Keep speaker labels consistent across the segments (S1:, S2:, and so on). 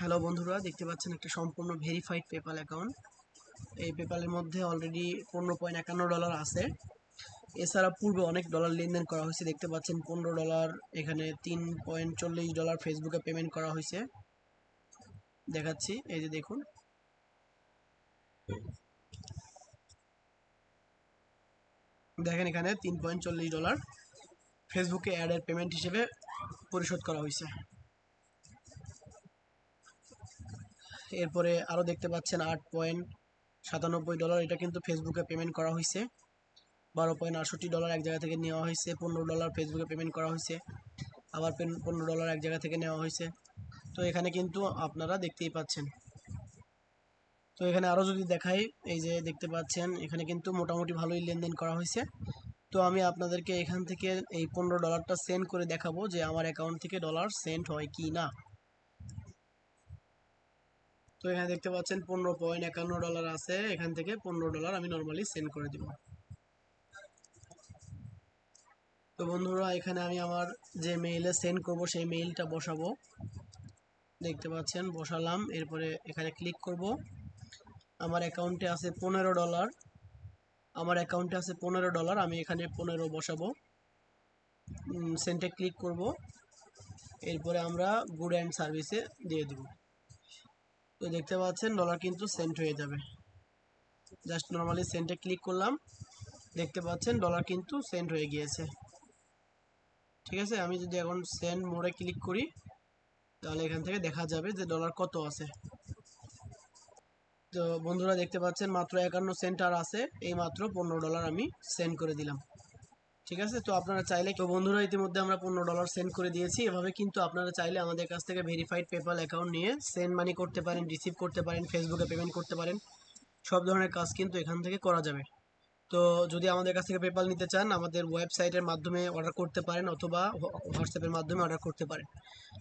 S1: Hello বন্ধুরা, দেখতে পাচ্ছেন একটা সম্পূর্ণ ভেরিফাইড পেপাল অ্যাকাউন্ট এই পেপালের মধ্যে অলরেডি পনেরো পয়েন্ট একান্ন ডলার আছে। এছাড়া পূর্বে অনেক ডলার লেনদেন করা হয়েছে, দেখতে পাচ্ছেন পনেরো ডলার এখানে তিন পয়েন্ট চল্লিশ ডলার ফেসবুকে পেমেন্ট করা হয়েছে। দেখাচ্ছি, এই যে দেখুন। দেখেন এখানে তিন পয়েন্ট চল্লিশ ডলার ফেসবুকে অ্যাডের পেমেন্ট হিসেবে পরিশোধ করা হয়েছে। এরপরে আরও দেখতে পাচ্ছেন আট পয়েন্ট সাতানব্বই ডলার। এটা কিন্তু ফেসবুকে পেমেন্ট করা হয়েছে। বারো পয়েন্ট আটষট্টি ডলার এক জায়গা থেকে নেওয়া হয়েছে। পনেরো ডলার ফেসবুকে পেমেন্ট করা হয়েছে। আবার পনেরো ডলার এক জায়গা থেকে নেওয়া হয়েছে। তো এখানে কিন্তু আপনারা দেখতেই পাচ্ছেন। তো এখানে আরও যদি দেখাই, এই যে দেখতে পাচ্ছেন, এখানে কিন্তু মোটামুটি ভালোই লেনদেন করা হয়েছে। তো আমি আপনাদেরকে এখান থেকে এই পনেরো ডলারটা সেন্ড করে দেখাবো যে আমার অ্যাকাউন্ট থেকে ডলার সেন্ড হয় কি না। তো এখানে দেখতে পাচ্ছেন পনেরো পয়েন্ট একান্ন ডলার আছে। এখান থেকে পনেরো ডলার আমি নর্মালি সেন্ড করে দিব। তো বন্ধুরা, এখানে আমি আমার যে মেইলে সেন্ড করব, সেই মেইলটা বসাবো। দেখতে পাচ্ছেন, বসালাম। এরপরে এখানে ক্লিক করব। আমার অ্যাকাউন্টে আছে পনেরো ডলার আমার অ্যাকাউন্টে আছে পনেরো ডলার আমি এখানে পনেরো বসাবো। সেন্টে ক্লিক করব। এরপরে আমরা গুড অ্যান্ড সার্ভিসে দিয়ে দেব। তো দেখতে পাচ্ছেন ডলার কিন্তু সেন্ট হয়ে যাবে। জাস্ট নর্মালি সেন্টে ক্লিক করলাম, দেখতে পাচ্ছেন ডলার কিন্তু সেন্ট হয়ে গিয়েছে। ঠিক আছে? আমি যদি এখন সেন্ড মোড়ে ক্লিক করি, তাহলে এখান থেকে দেখা যাবে যে ডলার কত আছে। তো বন্ধুরা দেখতে পাচ্ছেন মাত্র একান্ন সেন্ট আর আছে, এই মাত্র পনেরো ডলার আমি সেন্ড করে দিলাম। ঠিক আছে? তো আপনারা চাইলে তো বন্ধুরা ইতিমধ্যে আমরা পনেরো ডলার সেন্ড করে দিয়েছি। এভাবে কিন্তু আপনারা চাইলে আমাদের কাছ থেকে ভেরিফাইড পেপাল অ্যাকাউন্ট নিয়ে সেন্ড মানি করতে পারেন রিসিভ করতে পারেন ফেসবুকে পেমেন্ট করতে পারেন। সব ধরনের কাজ কিন্তু এখান থেকে করা যাবে। তো যদি আমাদের কাছ থেকে পেপাল নিতে চান, আমাদের ওয়েবসাইটের মাধ্যমে অর্ডার করতে পারেন অথবা হোয়াটসঅ্যাপের মাধ্যমে অর্ডার করতে পারেন।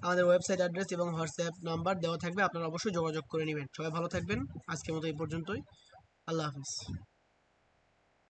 S1: আমাদের ওয়েবসাইট অ্যাড্রেস এবং হোয়াটসঅ্যাপ নাম্বার দেওয়া থাকবে, আপনারা অবশ্যই যোগাযোগ করে নেবেন। সবাই ভালো থাকবেন। আজকের মতো এই পর্যন্তই। আল্লাহ হাফিজ।